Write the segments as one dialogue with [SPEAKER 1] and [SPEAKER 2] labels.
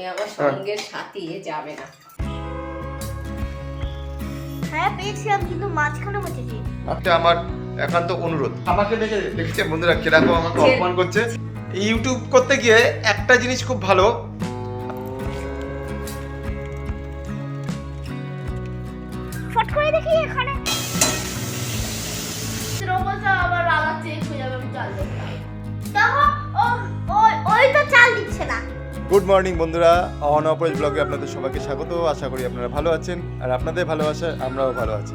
[SPEAKER 1] এ আমার সঙ্গে সাথী যাবে না।
[SPEAKER 2] হ্যাঁ পেয়েছিলাম কিন্তু মাঝখানে বসেছি
[SPEAKER 3] এটা আমার একান্ত অনুরোধ। আমাকে দেখে দেখছে বন্ধুরা কীরকম আমাকে অপমান করছে। ইউটিউব করতে গিয়ে একটা জিনিস খুব ভালো।
[SPEAKER 2] ফট করে দেখি এখানে।
[SPEAKER 4] রোবটটা আবার আবার চেক হয়ে যাবে আমি চাল দেবো
[SPEAKER 2] ও ওই ওই তো চাল দিচ্ছে না।
[SPEAKER 3] গুড মর্নিং বন্ধুরা। অন অপরেজ ব্লগে আপনাদের সবাইকে স্বাগত। আশা করি আপনারা ভালো আছেন। আর আপনাদের ভালোবাসা আমরাও ভালো আছি।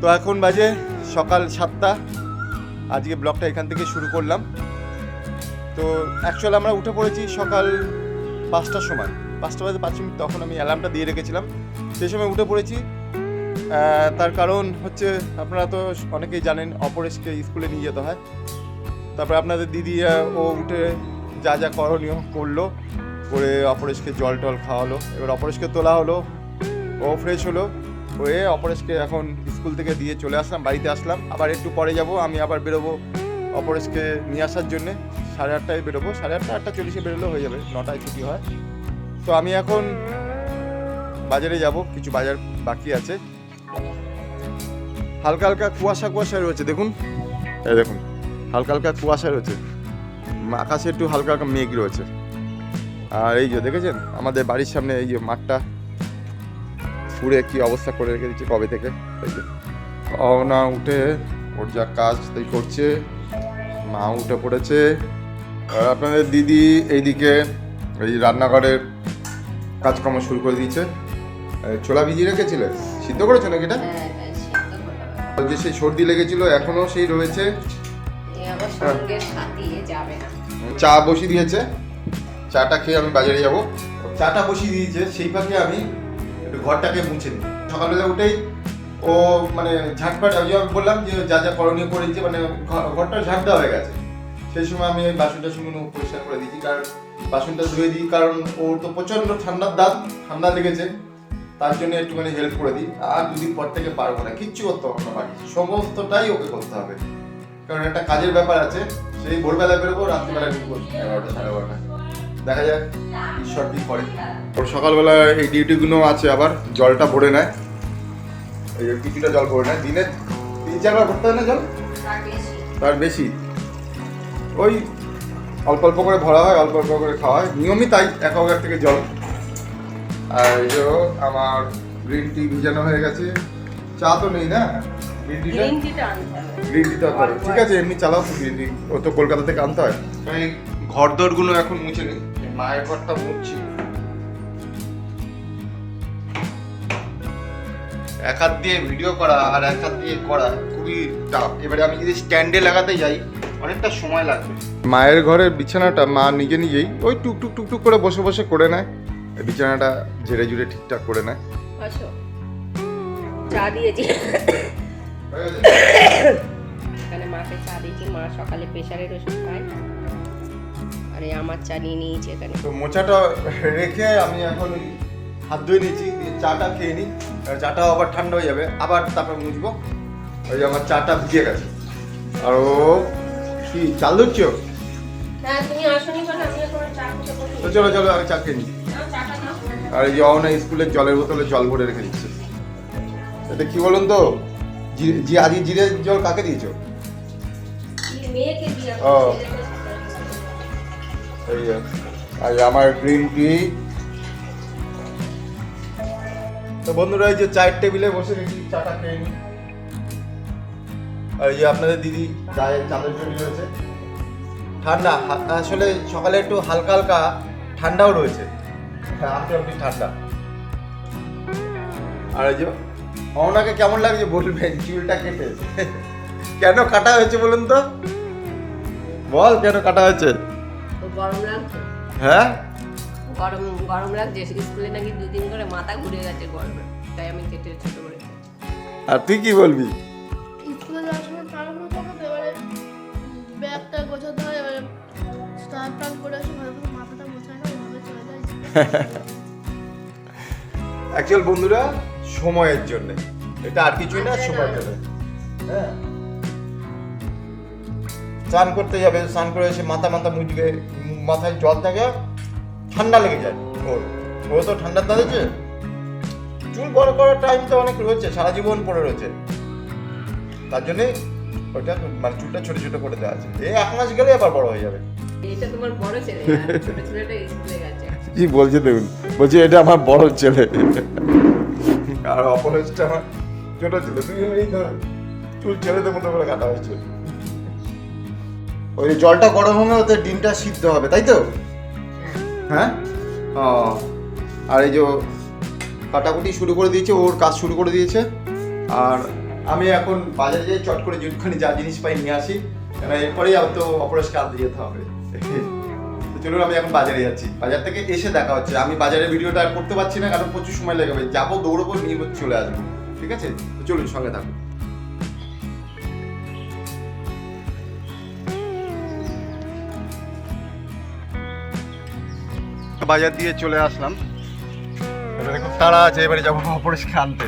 [SPEAKER 3] তো এখন বাজে সকাল সাতটা। আজকে ব্লগটা এখান থেকে শুরু করলাম। তো অ্যাকচুয়ালি আমরা উঠে পড়েছি সকাল পাঁচটার সময়। পাঁচটা বাজে পাঁচ মিনিট তখন আমি অ্যালার্মটা দিয়ে রেখেছিলাম। সেই সময় উঠে পড়েছি। তার কারণ হচ্ছে আপনারা তো অনেকেই জানেন, অপরেশকে স্কুলে নিয়ে যেতে হয়। তারপরে আপনাদের দিদি ও উঠে যা যা করণীয় করল, করে অপরেশকে জল টল খাওয়ালো। এবার অপরেশকে তোলা হলো, ও ফ্রেশ হলো, হয়ে অপরেশকে এখন স্কুল থেকে দিয়ে চলে আসলাম, বাড়িতে আসলাম। আবার একটু পরে যাব, আমি আবার বেরোবো অপরেশকে নিয়ে আসার জন্যে। সাড়ে আটটায় বেরোবো, সাড়ে আটটা আটটা চল্লিশে বেরোলে হয়ে যাবে, নটায় ছুটি হয়। তো আমি এখন বাজারে যাব, কিছু বাজার বাকি আছে। হালকা হালকা কুয়াশা কুয়াশা রয়েছে, দেখুন। এই দেখুন, হালকা হালকা কুয়াশা রয়েছে। আকাশে একটু হালকা হালকা মেঘ রয়েছে। আর এই যে দেখেছেন আমাদের বাড়ির সামনে এই যে মাঠটা পুরে কি অবস্থা করে রেখে দিচ্ছে কবে থেকে? এই যে না উঠে ওর যা কাজ তাই করছে মা উঠে পড়েছে। আর আপনাদের দিদি এইদিকে এই রান্নাঘরের কাজকর্ম শুরু করে দিয়েছে। ছোলা ভিজিয়ে রেখেছিলে? সিদ্ধ করেছ নাকি এটা?
[SPEAKER 1] হ্যাঁ হ্যাঁ
[SPEAKER 3] যে সেই সর্দি লেগেছিল এখনও সেই রয়েছে। চা বসিয়ে দিয়েছে। চাটা খেয়ে আমি বাজারে যাব। চাটা বসিয়ে দিয়েছে, সেই ফাঁকে আমি একটু ঘরটাকে মুছে নিই। সকালবেলা উঠেই ও মানে ঝাঁটপাট আমি বললাম যে যা যা করণীয় করেছে মানে ঘরটা ঝাঁট দেওয়া হয়ে গেছে। সেই সময় আমি ওই বাসনটা শুকনো পরিষ্কার করে দিয়েছি, কারণ বাসনটা ধুয়ে দিই, কারণ ওর তো প্রচণ্ড ঠান্ডার দাঁত ঠান্ডা লেগেছে। তার জন্য একটুখানি হেল্প করে দিই। আর দুদিন পর থেকে পারব না, কিচ্ছু করতে হবে না বাকি। সমস্তটাই ওকে করতে হবে। কারণ একটা কাজের ব্যাপার আছে সেই ভোরবেলা বেরোবো রাত্রিবেলা ঢুকবো এগারোটা সাড়ে বারোটা দেখা যাক ঈশ্বর কি করে। ওর সকালবেলা এই ডিউটিগুলো আছে আবার জলটা ভরে নেয়। এই যে কিছুটা জল ভরে নেয়। দিনে তিন চারবার ভরতে হয় না জল?
[SPEAKER 1] তার বেশি।
[SPEAKER 3] ওই অল্প অল্প করে ভরা হয় অল্প অল্প করে খাওয়া হয়। নিয়মই তাই এক থেকে জল। আর এই যে আমার গ্রিন টি ভিজানো হয়ে গেছে। চা তো নেই না? গ্রিন টিটা
[SPEAKER 1] গ্রিন টিটা আনতে হবে
[SPEAKER 3] গ্রিন টিটা করো ঠিক আছে এমনি চালাও তো গ্রিন টি ও তো কলকাতা থেকে আনতে হয়। এই ঘর দরগুলো এখন মুছে নিই মায়ের ঘরটা মুছছি। এক হাত দিয়ে ভিডিও করা আর এক হাত দিয়ে করা খুবই টাফ এবারে আমি যদি স্ট্যান্ডে লাগাতে যাই অনেকটা সময় লাগবে। মায়ের ঘরের বিছানাটা মা নিজে নিজেই ওই টুক টুক টুক টুক করে বসে বসে করে নেয়। বিছানাটা ঝেড়ে ঝুড়ে ঠিকঠাক করে নেয়।
[SPEAKER 1] আসো চা দিয়েছি।
[SPEAKER 3] হয়ে গেছে?
[SPEAKER 1] এখানে মাকে চা দিয়েছি মা সকালে প্রেশারের ওষুধ খায়। আরে আমার চা নিয়ে নিয়েছি এখানে।
[SPEAKER 3] তো মোচাটা রেখে আমি এখন হাত ধুয়ে নিয়েছি চাটা খেয়ে নিই। আর চাটা আবার ঠান্ডা হয়ে যাবে আবার তারপর মুছবো। ওই আমার চাটা ভিজে গেছে। আর ও কি চাল ধরছো?
[SPEAKER 1] হ্যাঁ তুমি আসনি বলে আমি এখন চা খেতে বসি
[SPEAKER 3] তো চলো চলো আমি চা খেয়ে নিই। আর এই অনা স্কুলের জলের বোতলে জল ভরে রেখে দিচ্ছে। এটা কি বলুন তো? আজকে জিরে জল কাকে দিয়েছ? ও। আমার গ্রিন টি তো বন্ধুরা, এই যে চায়ের টেবিলে বসে গেছি চাটা খেয়ে নিই। আর এই আপনাদের দিদি চায়ের চাঁদের জন্য রয়েছে। ঠান্ডা আসলে সকালে একটু হালকা হালকা ঠান্ডাও রয়েছে। হ্যাঁ আপনি আপনি ঠান্ডা। আর এই যে অনাকে কেমন লাগছে বলবেন? চুলটা কেটে। কেন কাটা হয়েছে বলুন তো? বল কেন কাটা হয়েছে?
[SPEAKER 1] গরম লাগছে?
[SPEAKER 3] হ্যাঁ?
[SPEAKER 1] গরম গরম লাগছে স্কুলে নাকি দুদিন করে মাথা ঘুরে গেছে গরমে তাই আমি কেটে ছোট করে
[SPEAKER 3] আর তুই কি বলবি?
[SPEAKER 4] স্কুলে যাওয়ার সময় এবারে ব্যাগটা গোছাতে হয় এবারে স্নান টান করে ভালো মাথাটা গোছায় না চলে যায়।
[SPEAKER 3] অ্যাকচুয়াল বন্ধুরা সময়ের জন্য। এটা আর কিছুই না
[SPEAKER 1] আচ্ছা,
[SPEAKER 3] সময়ের। জন্য। হ্যাঁ। স্নান করতে যাবে স্নান করে এসে মাথা মাথা মুজবে মাথায় জল থাকে ঠান্ডা লেগে যায় ওর ও তো ঠান্ডার দাঁড়িয়েছে চুল বড় করার টাইম তো অনেক রয়েছে সারা জীবন পড়ে রয়েছে। তার জন্যে ওইটা মানে চুলটা ছোট ছোট করে দেওয়া আছে। এই এক মাস গেলে আবার বড় হয়ে যাবে।
[SPEAKER 1] এটা তোমার বড় ছেলে ছোট ছেলেটা স্কুলে গেছে।
[SPEAKER 3] কি বলছে দেখুন বলছে এটা আমার বড় ছেলে। আর অপরেজটা আমার ছোট ছিল। তুই এই ধর চুল ছেলেদের মতো করে কাটা হয়েছে। ওই জলটা গরম হবে, ওতে ডিমটা সিদ্ধ হবে, তাই তো? হ্যাঁ? ও, আর এই যে কাটাকুটি শুরু করে দিয়েছে, ওর কাজ শুরু করে দিয়েছে। আর আমি এখন বাজারে যাই, চট করে যেখানে যা জিনিস পাই নিয়ে আসি। কেন এরপরেই তো অপরেশকে আনতে যেতে হবে। চলুন, আমি এখন বাজারে যাচ্ছি। বাজার থেকে এসে দেখা হচ্ছে। আমি বাজারে ভিডিওটা করতে পারছি না, কারণ প্রচুর সময় লেগে যাব, দৌড়বো, নিয়ে চলে আসব। ঠিক আছে? তো চলুন, সঙ্গে থাকুন। বাজার দিয়ে চলে আসলাম। দেখুন তারা আছে, এবারে যাব অপরেশকে আনতে।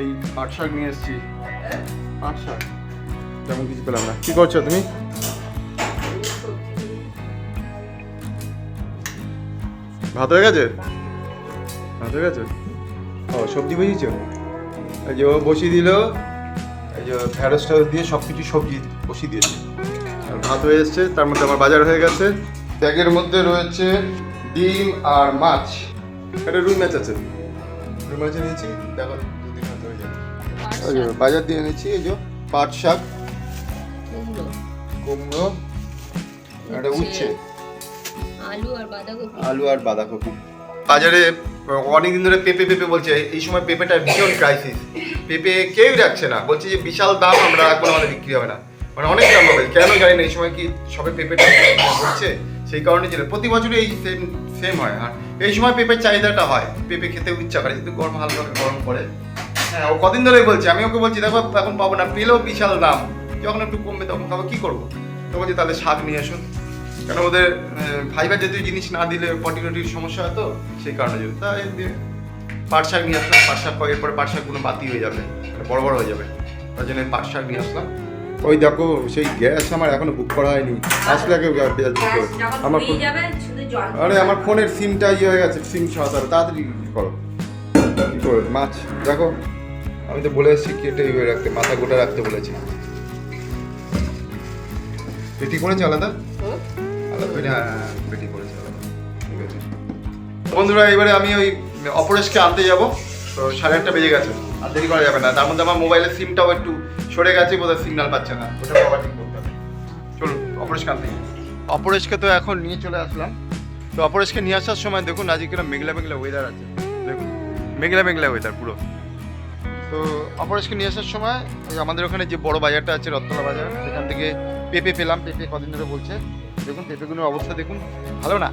[SPEAKER 3] এই পাট শাক নিয়ে এসেছি। পাট শাক? তেমন কিছু পেলাম না। কি করছ তুমি? ভাত হয়ে গেছে? ভাত হয়ে গেছে? ও সবজি বুঝিয়েছো এই যে ও বসিয়ে দিল এই যে ঢ্যাঁড়স ট্যাঁড়স দিয়ে সব কিছু সবজি বসিয়ে দিয়েছে। আর ভাত হয়ে এসছে তার মধ্যে আমার বাজার হয়ে গেছে। ব্যাগের মধ্যে রয়েছে ডিম আর মাছ। একটা রুই মাছ আছে। রুই মাছ নিয়েছি দেখো দুদিন হয়ে যাবে বাজার দিয়ে এনেছি এই যে পাট শাক
[SPEAKER 1] কুমড়ো
[SPEAKER 3] কুমড়ো একটা উচ্ছে।
[SPEAKER 1] আলু আর বাঁধাকপি।
[SPEAKER 3] বাজারে অনেকদিন ধরে পেঁপে পেঁপে বলছে, এই সময় পেঁপেটা ভীষণ ক্রাইসিস পেঁপে কেউই রাখছে না। বলছে যে বিশাল দাম আমরা রাখব আমাদের বিক্রি হবে না। মানে অনেক দাম হবে। কেন জানি না, এই সময় কি সবে পেঁপেটা হচ্ছে? সেই কারণে ছিল প্রতি বছরই এই সেম সেম হয়। আর এই সময় পেঁপের চাহিদাটা হয়। পেঁপে খেতে ইচ্ছা করে কিন্তু গরম, হালকা গরম করে হ্যাঁ ও কদিন ধরেই বলছে। আমি ওকে বলছি, দেখো, এখন পাবো না। পেলেও বিশাল দাম। যখন একটু কমবে, তখন খাব। কি করব? তো বলছি, তাহলে শাক নিয়ে আসুন কেন ওদের ফাইবার জাতীয় জিনিস না দিলে পটি টটির সমস্যা হয় তো সেই কারণে জন্য। তাই দিয়ে পাট শাক নিয়ে আসলাম পাট শাক এরপরে পাট শাকগুলো বাতি হয়ে যাবে মানে বড় বড় হয়ে যাবে। তার জন্য পাট শাক নিয়ে আসলাম। ওই দেখো সেই গ্যাস আমার এখনও বুক করা হয়নি। আসলে আগে গ্যাস বুক করো। আমার ফোন-
[SPEAKER 1] যাবে শুধু জল
[SPEAKER 3] আরে আমার ফোনের সিমটা ইয়ে হয়ে গেছে সিম হবে তাড়াতাড়ি করো? কি করে? মাছ দেখো। আমি তো বলে এসেছি কেটে ইয়ে রাখতে মাথা গোটা রাখতে বলেছি। পেটি করেছে আলাদা? হ্যাঁ হ্যাঁ, ঠিক আছে। বন্ধুরা এবারে আমি ওই অপরেশকে আনতে যাব। তো সাড়ে আটটা বেজে গেছে আর দেরি করা যাবে না। তার মধ্যে আমার মোবাইলের সিমটাও একটু সরে গেছে বোধহয় সিগন্যাল পাচ্ছে না। ওটা ঠিক করতে চলুন অপরেশকে আনতে অপরেশকে তো এখন নিয়ে চলে আসলাম। তো অপরেশকে নিয়ে আসার সময় দেখুন আজকে কিরম মেঘলা মেঘলা ওয়েদার আছে। দেখুন মেঘলা মেঘলা ওয়েদার পুরো। তো অপরেশকে নিয়ে আসার সময় আমাদের ওখানে যে বড় বাজারটা আছে রত্তলা বাজার সেখান থেকে পেঁপে পেলাম। পেঁপে কদিন ধরে বলছে। দেখুন পেঁপেগুলোর অবস্থা দেখুন ভালো না?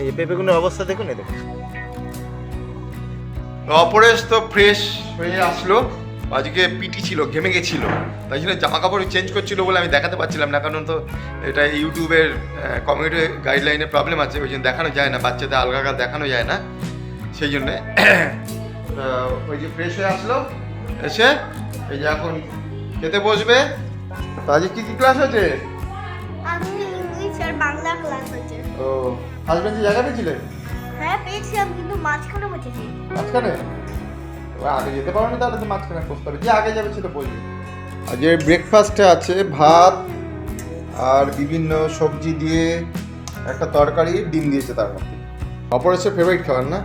[SPEAKER 3] এই পেঁপেগুলোর অবস্থা দেখুন এই দেখুন। অপরেশ তো ফ্রেশ হয়ে আসলো। আজকে পিটি ছিল ঘেমে গেছিল। তাই জন্য জামা কাপড় চেঞ্জ করছিল বলে আমি দেখাতে পারছিলাম না কারণ তো এটা ইউটিউবের কমিউনিটি গাইডলাইনের প্রবলেম আছে ওই জন্য দেখানো যায় না বাচ্চাদের আলগা আলগা দেখানো যায় না। সেই জন্যে ওই যে ফ্রেশ হয়ে আসলো এসে এই যে এখন খেতে বসবে। তো আজকে কী কি ক্লাস আছে
[SPEAKER 2] আমি আর বাংলা ক্লাস আছে
[SPEAKER 3] ও হাজবেন্ড যে জায়গা পেয়েছিলে
[SPEAKER 2] হ্যাঁ পেয়েছিলাম কিন্তু মাঝখানে বসেছি।
[SPEAKER 3] মাঝখানে? আগে যেতে পারো না তাহলে তো মাঝখানে বসতে হবে। যে আগে যাবে সেটা বলবে। আর যে ব্রেকফাস্টে আছে ভাত আর বিভিন্ন সবজি দিয়ে একটা তরকারি ডিম দিয়েছে তার মধ্যে। অপরেশের ফেভারিট খাবার না?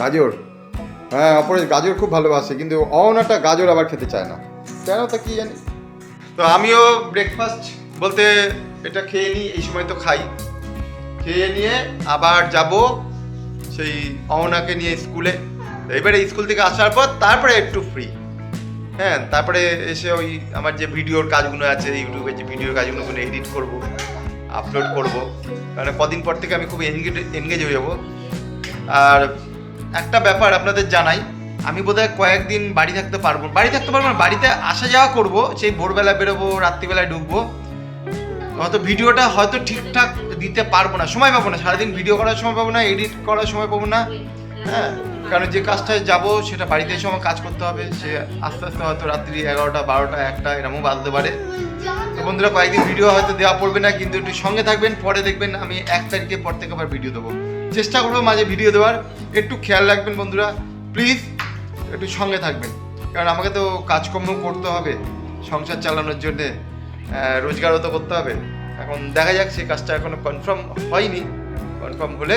[SPEAKER 3] গাজর? হ্যাঁ অপরেশ গাজর খুব ভালোবাসে কিন্তু অনাটা গাজর আবার খেতে চায় না। কেন তা কি জানি। তো আমিও ব্রেকফাস্ট বলতে এটা খেয়ে নিই, এই সময় তো খাই। খেয়ে নিয়ে আবার যাব সেই অহনাকে নিয়ে স্কুলে। এবারে স্কুল থেকে আসার পর তারপরে একটু ফ্রি হ্যাঁ তারপরে এসে ওই আমার যে ভিডিওর কাজগুলো আছে, ইউটিউবে যে ভিডিওর কাজগুলো এডিট করব আপলোড করব। কারণ কদিন পর থেকে আমি খুব এনগেজ এনগেজ হয়ে যাব। আর একটা ব্যাপার আপনাদের জানাই আমি বোধহয় কয়েকদিন বাড়ি থাকতে পারব। বাড়ি থাকতে পারব না, বাড়িতে আসা যাওয়া করব, সেই ভোরবেলা বেরোবো, রাত্রিবেলায় ঢুকবো। হয়তো ভিডিওটা হয়তো ঠিকঠাক দিতে পারব না, সময় পাবো না। সারাদিন ভিডিও করার সময় পাবো না, এডিট করার সময় পাবো না। হ্যাঁ কারণ যে কাজটায় যাব, সেটা বাড়িতে এসে আমার কাজ করতে হবে। সে আস্তে আস্তে হয়তো রাত্রি এগারোটা, বারোটা, একটা এরকমও বাজতে পারে। তো বন্ধুরা, কয়েকদিন ভিডিও হয়তো দেওয়া পড়বে না, কিন্তু একটু সঙ্গে থাকবেন, পরে দেখবেন আমি এক তারিখের পর থেকে আবার ভিডিও দেবো। চেষ্টা করব মাঝে ভিডিও দেওয়ার। একটু খেয়াল রাখবেন বন্ধুরা, প্লিজ। একটু সঙ্গে থাকবেন। কারণ আমাকে তো কাজকর্ম করতে হবে, সংসার চালানোর জন্যে রোজগারও তো করতে হবে। এখন দেখা যাক, সেই কাজটা এখনও কনফার্ম হয়নি। কনফার্ম হলে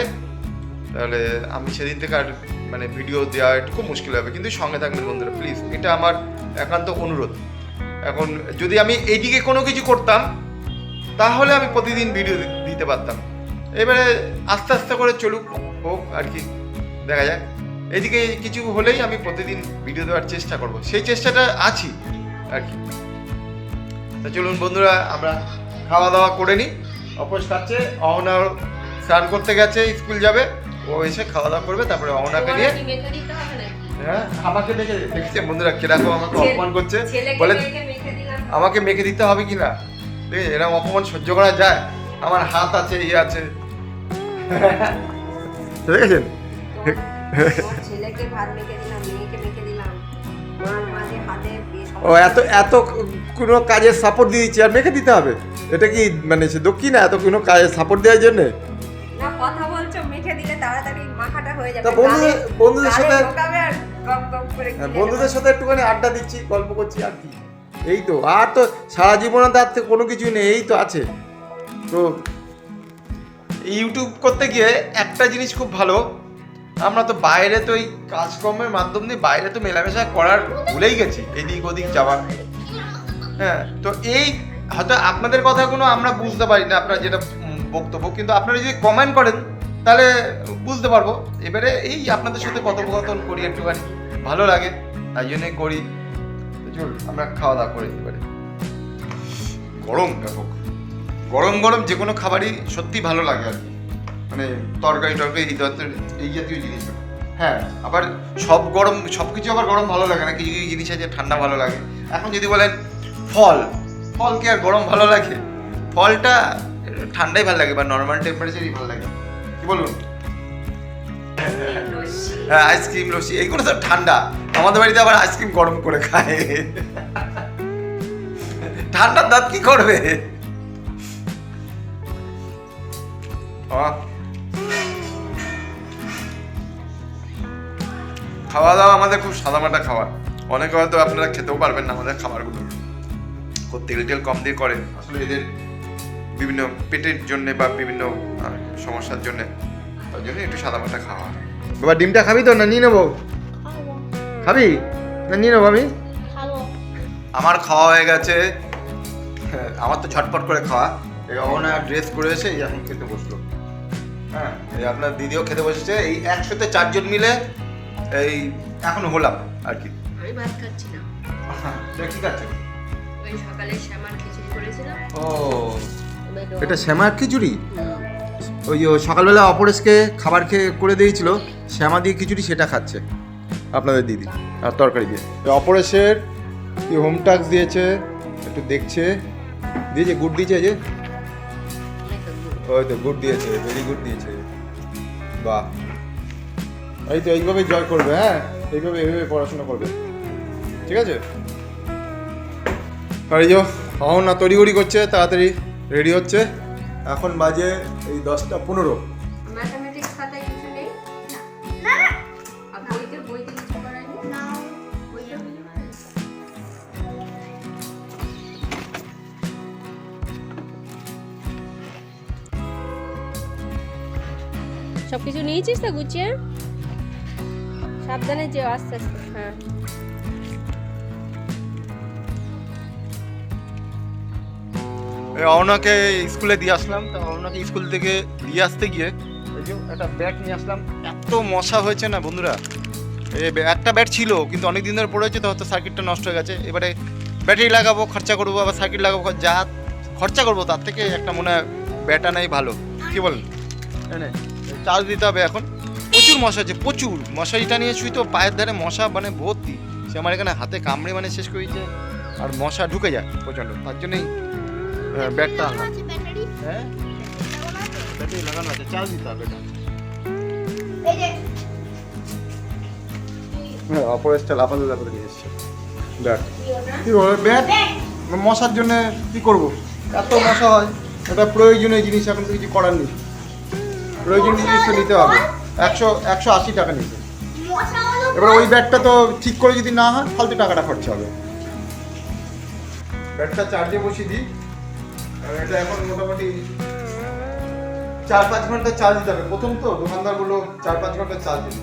[SPEAKER 3] তাহলে আমি সেদিন থেকে আর মানে ভিডিও দেওয়া একটু খুব মুশকিল হবে। কিন্তু সঙ্গে থাকবেন বন্ধুরা প্লিজ এটা আমার একান্ত অনুরোধ। এখন যদি আমি এইদিকে কোনো কিছু করতাম, তাহলে আমি প্রতিদিন ভিডিও দিতে পারতাম। এবারে আস্তে আস্তে করে চলুক, হোক আর কি, দেখা যাক। এদিকে কিছু হলেই আমি প্রতিদিন ভিডিও দেওয়ার চেষ্টা করব। সেই চেষ্টাটা আছি আর কি। তা চলুন বন্ধুরা আমরা খাওয়া দাওয়া করে নিই। অপোস খাচ্ছে অহনা স্নান করতে গেছে স্কুল যাবে। ও এসে খাওয়া দাওয়া করবে তারপরে অহনাকে নিয়ে? হ্যাঁ আমাকে দেখে দেখছে বন্ধুরা কীরকম আমাকে অপমান করছে। বলে। আমাকে মেখে দিতে হবে কি না ঠিক আছে এরকম অপমান সহ্য করা যায়? আমার হাত আছে ইয়ে আছে। দেখেছেন?
[SPEAKER 1] তোমার ছেলেকে ভাত মেখে দিলাম মেয়েকে মেখে দিলাম। মার মাঝে হাতে বিয়ে
[SPEAKER 3] ও এত এত কোনো কাজে সাপোর্ট দিয়ে দিচ্ছি আর মেখে দিতে হবে? এটা কি মানে সে দক্ষিণ এত কোনো কাজে সাপোর্ট দেওয়ার জন্যে?
[SPEAKER 1] না কথা বলছো মেখে দিলে তাড়াতাড়ি মাখাটা হয়ে যাবে।
[SPEAKER 3] তা বন্ধুদের- বন্ধুদের সাথে- হ্যাঁ, বন্ধুদের সাথে একটুখানি আড্ডা দিচ্ছি গল্প করছি আর কি। এই তো আর তো সারা জীবনে তার থেকে কোনো কিছু নেই এই তো আছে। তো ইউটিউব করতে গিয়ে একটা জিনিস খুব ভালো আমরা তো বাইরে তো এই কাজকর্মের মাধ্যম দিয়ে বাইরে তো মেলামেশা করার ভুলেই গেছি, এদিক ওদিক যাওয়া হ্যাঁ তো এই হয়তো আপনাদের কথাগুলো আমরা বুঝতে পারি না, আপনার যেটা বক্তব্য, কিন্তু আপনারা যদি কমেন্ট করেন, তাহলে বুঝতে পারব। এবারে এই আপনাদের সাথে কথোপকথন করি একটুখানি, ভালো লাগে, তাই জন্যই করি। চল আমরা খাওয়া দাওয়া করে এবারে। গরম ব্যাপক গরম গরম যে কোনো খাবারই সত্যি ভালো লাগে আর কি। মানে তরকারি টরকারি এই জাতীয় এই জাতীয় জিনিস। হ্যাঁ আবার সব গরম, সব কিছু আবার গরম ভালো লাগে না, কিছু কিছু জিনিস আছে ঠান্ডা ভালো লাগে। এখন যদি বলেন ফল ফল কি আর গরম ভালো লাগে? ফলটা ঠান্ডাই ভালো লাগে বা নর্মাল টেম্পারেচারই ভালো লাগে। কি বলুন? হ্যাঁ আইসক্রিম লস্যি এইগুলো তো ঠান্ডা। আমাদের বাড়িতে আবার আইসক্রিম গরম করে খায়। ঠান্ডার দাঁত কি করবে? আহ। খাওয়া দাওয়া আমাদের খুব সাদামাটা খাবার অনেকে হয়তো আপনারা খেতেও পারবেন না আমাদের খাবারগুলো। খুব তেল টেল কম দিয়ে করেন। আসলে এদের বিভিন্ন পেটের জন্য বা বিভিন্ন সমস্যার জন্য তার জন্য একটু সাদামাটা খাওয়া। বাবা ডিমটা খাবি তো? না নিয়ে নেব?
[SPEAKER 4] খাবি।
[SPEAKER 3] না নিয়ে নেব আমি? আমার খাওয়া হয়ে গেছে। হ্যাঁ, আমার তো ঝটপট করে খাওয়া। এই অহনা ড্রেস করে এসে এই এখন খেতে বসল। হ্যাঁ এই আপনার দিদিও খেতে বসেছে। এই একসাথে চারজন মিলে এই এখন হলাম আর কি।
[SPEAKER 1] আমি ভাত খাচ্ছি না।
[SPEAKER 3] হ্যাঁ, ঠিক আছে
[SPEAKER 1] ওই সকালে শ্যামার খিচুড়ি করেছিলাম।
[SPEAKER 3] ও এটা শ্যামার খিচুড়ি? ওই সকালবেলা অপরেশকে খাবার খেয়ে করে দিয়েছিল শ্যামা দিয়ে খিচুড়ি সেটা খাচ্ছে। আপনাদের দিদি আর তরকারি দিয়ে। অপরেশের কি হোম টাস্ক দিয়েছে একটু দেখছে। দিয়েছে গুড দিয়েছে যে। ওই তো গুড দিয়েছে ভেরি গুড দিয়েছে। বাহ। এই তো এইভাবে জয় করবে হ্যাঁ? এইভাবে এইভাবে পড়াশোনা করবে। ঠিক আছে? আর এই যে না তড়িঘড়ি করছে তাড়াতাড়ি রেডি হচ্ছে। এখন বাজে এই দশটা পনেরো।
[SPEAKER 1] সব কিছু নিয়েছিস তো গুছিয়ে? সাবধানে যেও, আস্তে আস্তে। হ্যাঁ।
[SPEAKER 3] এই অহনাকে স্কুলে দিয়ে আসলাম। তো অহনাকে স্কুল থেকে দিয়ে আসতে গিয়ে এই যে একটা ব্যাট নিয়ে আসলাম। এত মশা হয়েছে না বন্ধুরা? একটা ব্যাট ছিল, কিন্তু অনেক দিন ধরে পড়ে হয়েছে তো হয়তো সার্কিটটা নষ্ট হয়ে গেছে। এবারে ব্যাটারি লাগাবো, খরচা করব, আবার সার্কিট লাগাবো যা খরচা করব, তার থেকে একটা মনে হয় ব্যাট আনাই ভালো। কি বলেন চার্জ দিতে হবে এখন। প্রচুর মশা আছে প্রচুর। মশারিটা নিয়ে শুই তো পায়ের ধারে মশা মানে ভর্তি। সে আমার এখানে হাতে কামড়ে মানে শেষ করেছে আর মশা ঢুকে যায় প্রচণ্ড। তার জন্যই আনলাম হ্যাঁ? ব্যাটারি লাগানো আছে চার্জ দিতে হবে এটা।
[SPEAKER 2] এই যে।
[SPEAKER 3] হ্যাঁ অপরেশটা লাফাতে লাফাতে নিয়ে এসছে। ব্যাট কি বলব ব্যাট মশার জন্য কি করব? এত মশা হয় এটা প্রয়োজনীয় জিনিস এখন তো কিছু করার নেই। প্রয়োজনীয় জিনিস তো নিতে হবে। একশো একশো আশি টাকা
[SPEAKER 2] হলো
[SPEAKER 3] এবার ওই ব্যাটটা তো ঠিক করে যদি না হয় ফালতু টাকাটা খরচা হবে। ব্যাটটা চার্জে বসিয়ে দিই। এটা এখন মোটামুটি চার পাঁচ ঘণ্টা চার্জ দিতে হবে। প্রথম তো দোকানদার বলল চার পাঁচ ঘণ্টা চার্জ দিতে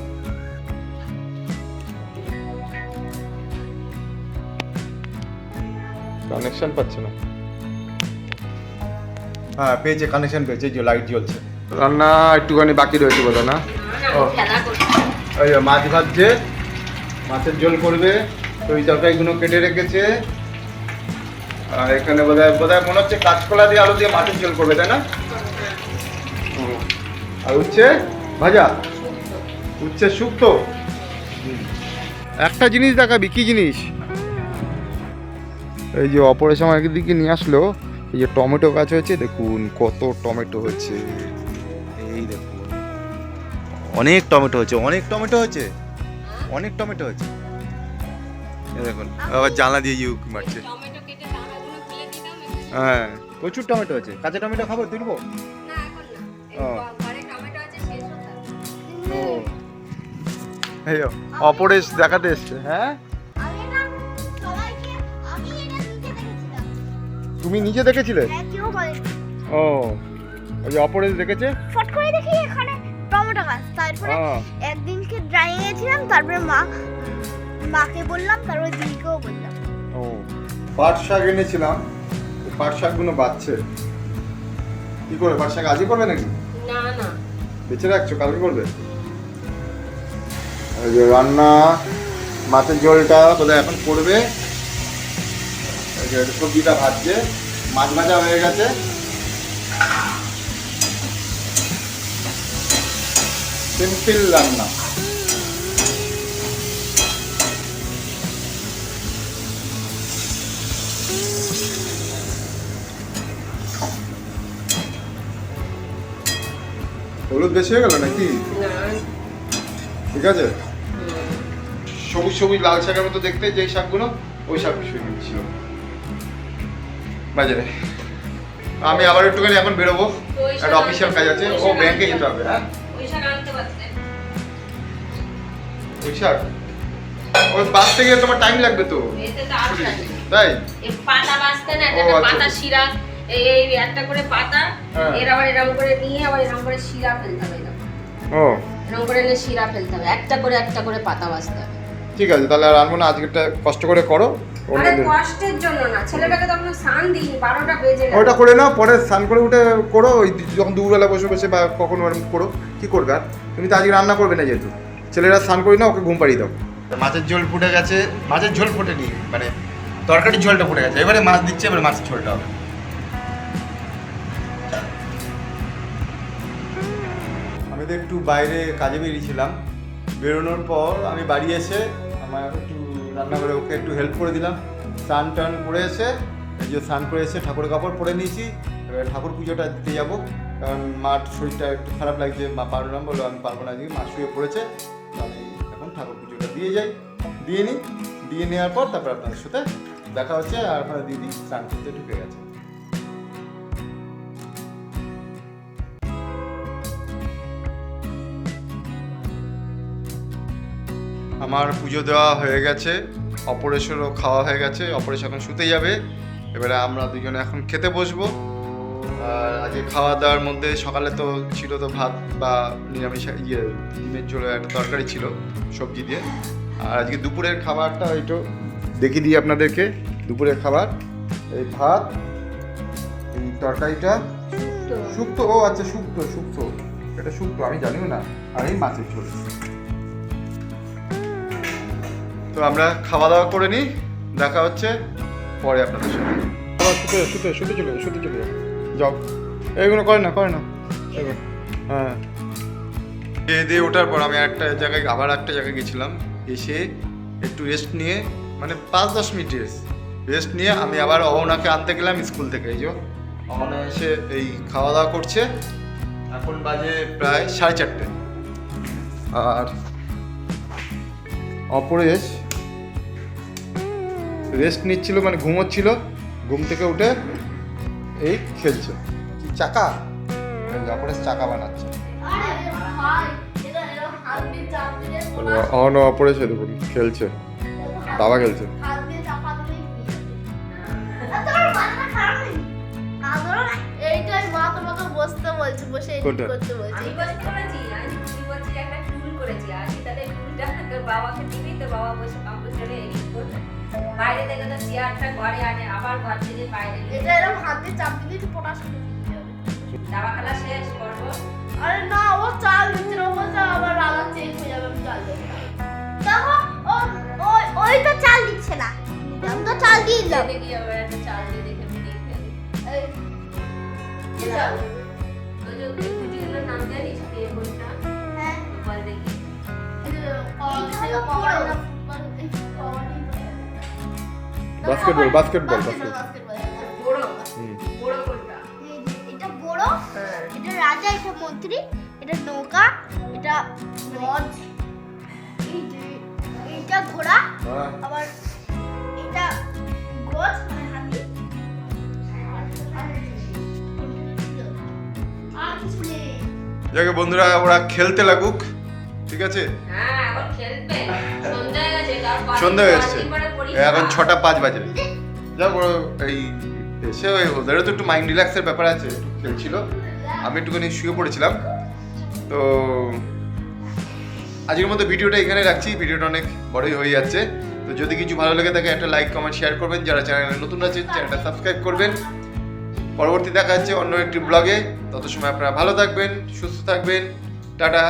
[SPEAKER 3] কানেকশন পাচ্ছে না। হ্যাঁ পেয়েছে কানেকশন পেয়েছে যে লাইট জ্বলছে। রান্না একটুখানি বাকি রয়েছে বোধ না? ওই মাছ ভাজছে মাছের ঝোল করবে তো ওই তরকারিগুলো কেটে রেখেছে। আর এখানে বোধহয় বোধহয় মনে হচ্ছে কাঁচকলা দিয়ে আলু দিয়ে মাছের ঝোল করবে তাই না। আর উচ্ছে? ভাজা? উচ্ছে শুক্তো? একটা জিনিস দেখাবি কি জিনিস? এই যে অপারেশন দিকে নিয়ে আসলো এই যে টমেটো গাছ হয়েছে দেখুন কত টমেটো হচ্ছে অনেক টমেটো হচ্ছে অনেক টমেটো হচ্ছে অনেক টমেটো হচ্ছে দেখুন আবার জানলা দিয়ে ইউক মারছে। হ্যাঁ প্রচুর টমেটো আছে কাঁচা টমেটো খাব তুলবো? অপরেশ দেখাতে এসছে হ্যাঁ? তুমি নিজে দেখেছিলে?
[SPEAKER 2] হ্যাঁ
[SPEAKER 3] ও ওই অপরেশ দেখেছে?
[SPEAKER 2] ফট করে দেখি এখানে। টমেটো গাছ। তারপরে একদিনকে ড্রাইং এছিলাম তারপরে মা মাকে বললাম তারপরে দিদিকেও বললাম।
[SPEAKER 3] ও পাট শাক এনেছিলাম পাট শাকগুলো বাচ্চে কি করবে পাট শাক আজই করবে নাকি?
[SPEAKER 1] না না।
[SPEAKER 3] বেঁচে রাখছো কালকে করবে? এই যে রান্না মাছের ঝোলটা বোধহয় এখন করবে এই যে সবজিটা ভাজছে মাছ ভাজা হয়ে গেছে। সিম্পল রান্না। হলুদ বেশি হয়ে গেল নাকি? ঠিক আছে? সবুজ সবুজ লাল শাকের মতো দেখতে যে শাকগুলো ওই শাক ছিল বাজারে আমি আবার একটুখানি এখন বেরোবো। একটা অফিসিয়াল কাজ আছে ও ব্যাংকে যেতে হবে হ্যাঁ?
[SPEAKER 1] ওই
[SPEAKER 3] ওই বাঁচতে গেলে তোমার টাইম লাগবে তো?
[SPEAKER 1] এতে তো আর
[SPEAKER 3] তাই?
[SPEAKER 1] পাতা বাঁচতে না এটা
[SPEAKER 3] আচ্ছা।
[SPEAKER 1] পাতা শিরা এই একটা করে পাতা
[SPEAKER 3] হ্যাঁ।
[SPEAKER 1] এর আবার এরকম করে নিয়ে আবার এরকম করে শিরা ফেলতে হবে
[SPEAKER 3] ও।
[SPEAKER 1] এরকম করে এনে শিরা ফেলতে হবে একটা করে একটা করে পাতা বাঁচতে হবে।
[SPEAKER 3] ঠিক আছে তাহলে আর আনব না আজকেরটা কষ্ট করে করো
[SPEAKER 1] আরে কষ্টের জন্য না ছেলেটাকে তো আমরা সান দিই বারোটা বেজে গেল।
[SPEAKER 3] ওটা করে নাও পরে স্নান করে উঠে করো ওই যখন দুপুরবেলা বসে বসে বা কখনো করো কি করবে আর? তুমি তো আজকে রান্না করবে না যেহেতু। ছেলেরা স্নান করি না ওকে ঘুম পাড়িয়ে দাও। মাছের ঝোল ফুটে গেছে মাছের ঝোল ফুটেনি মানে তরকারির ঝোলটা ফুটে গেছে। এবারে মাছ দিচ্ছে এবারে মাছের ঝোলটা হবে। আমি তো একটু বাইরে কাজে বেরিয়েছিলাম। বেরোনোর পর আমি বাড়ি এসে আমার একটু রান্নাঘরে ওকে একটু হেল্প করে দিলাম। স্নান টান করে এসে এই যে স্নান করে এসে ঠাকুরের কাপড় পরে নিয়েছি। এবার ঠাকুর পুজোটা দিতে যাব। কারণ মার শরীরটা একটু খারাপ লাগছে মা পারলাম বলো আমি পারব না আজকে মা শুয়ে পড়েছে। দিয়ে যাই, দিয়ে নিই, দিয়ে নেওয়ার পর তারপর আপনাদের সাথে দেখা হচ্ছে আর আপনার দিদি স্নান করতে ঢুকে গেছে। আমার পুজো দেওয়া হয়ে গেছে অপরেশনও খাওয়া হয়ে গেছে, অপরেশ এখন শুতে যাবে। এবারে আমরা দুজনে এখন খেতে বসবো। আজকে খাওয়া দাওয়ার মধ্যে সকালে তো ছিল তো ভাত বা নিরামিষ ইয়ে ডিমের ঝোলে একটা তরকারি ছিল সবজি দিয়ে। আর আজকে দুপুরের খাবারটা একটু দেখিয়ে দিই আপনাদেরকে। দুপুরের খাবার এই ভাত এই তরকারিটা। শুক্তো। ও আচ্ছা শুক্তো শুক্তো। এটা শুক্তো আমি জানিও না আর এই মাছের ঝোল। তো আমরা খাওয়া দাওয়া করে নিই দেখা হচ্ছে পরে আপনাদের সাথে। শুতে শুতে শুতে চলে শুতে চলে যাও। যাও। এইগুলো করে না করে না এগুলো হ্যাঁ। খেয়ে দিয়ে ওঠার পর আমি একটা জায়গায়, আবার একটা জায়গায় গেছিলাম। এসে একটু রেস্ট নিয়ে মানে পাঁচ দশ মিনিট রেস্ট রেস্ট নিয়ে আমি আবার অহনাকে আনতে গেলাম স্কুল থেকে, এই যে। অহনা এসে এই খাওয়া দাওয়া করছে। এখন বাজে প্রায় সাড়ে চারটে। আর অপরেশ রেস্ট নিচ্ছিল মানে ঘুমোচ্ছিল। ঘুম থেকে উঠে এই খেলছে। কি চাকা যে চাকা বানাচ্ছে। অন অপরেশ দেখুন খেলছে। দাবা খেলছে। কোনটা?
[SPEAKER 1] বাবাকে দিবি বাবা বসে কম্পিউটারে এডিট করবে বাইরে থেকে তো চেয়ারটা ঘরে আনে আবার ঘর থেকে বাইরে
[SPEAKER 4] এটা এরকম হাত চাপ দিলেই তো পটাশ করে দিয়ে যাবে।
[SPEAKER 1] দাবা খেলা শেষ করব?
[SPEAKER 4] আরে না ও চাল দিচ্ছে না, ও বলছে আবার রান্না চেঞ্জ হয়ে যাবে আমি চাল দেবো
[SPEAKER 2] দেখো ও ওই ওই তো চাল দিচ্ছে না। আমি তো চাল দিয়ে দিলাম।
[SPEAKER 1] গিয়ে আবার একটা চাল দিয়ে দেখে আমি দেখে
[SPEAKER 4] এই, চাল?
[SPEAKER 1] ওই যে ওই নাম জানিস? কে কোনটা
[SPEAKER 2] হ্যাঁ।
[SPEAKER 1] বল দেখি।
[SPEAKER 4] এই যে,
[SPEAKER 2] এইটা
[SPEAKER 1] বড়।
[SPEAKER 2] এটা রাজা এটা মন্ত্রী এটা নৌকা এটা যে এইটা ঘোড়া
[SPEAKER 3] হ্যাঁ।
[SPEAKER 2] আবার এটা গজ মানে হাতি।
[SPEAKER 3] যাকে বন্ধুরা ওরা খেলতে লাগুক ঠিক আছে?
[SPEAKER 1] হ্যাঁ সন্ধ্যা হয়ে গেছে
[SPEAKER 3] হয়ে। এখন ছটা পাঁচ বাজে। যাক এই এসে ওই ওদেরও তো একটু মাইন্ড রিল্যাক্সের ব্যাপার আছে। খেলছিল আমি একটুখানি শুয়ে পড়েছিলাম। তো আজকের মতো ভিডিওটা এখানে রাখছি, ভিডিওটা অনেক বড়ই হয়ে যাচ্ছে। তো যদি কিছু ভালো লাগে থাকে, একটা লাইক কমেন্ট শেয়ার করবেন। যারা চ্যানেলে নতুন আছে চ্যানেলটা সাবস্ক্রাইব করবেন। পরবর্তী দেখা যাচ্ছে অন্য একটি ব্লগে তত সময় আপনারা ভালো থাকবেন, সুস্থ থাকবেন। টাটা।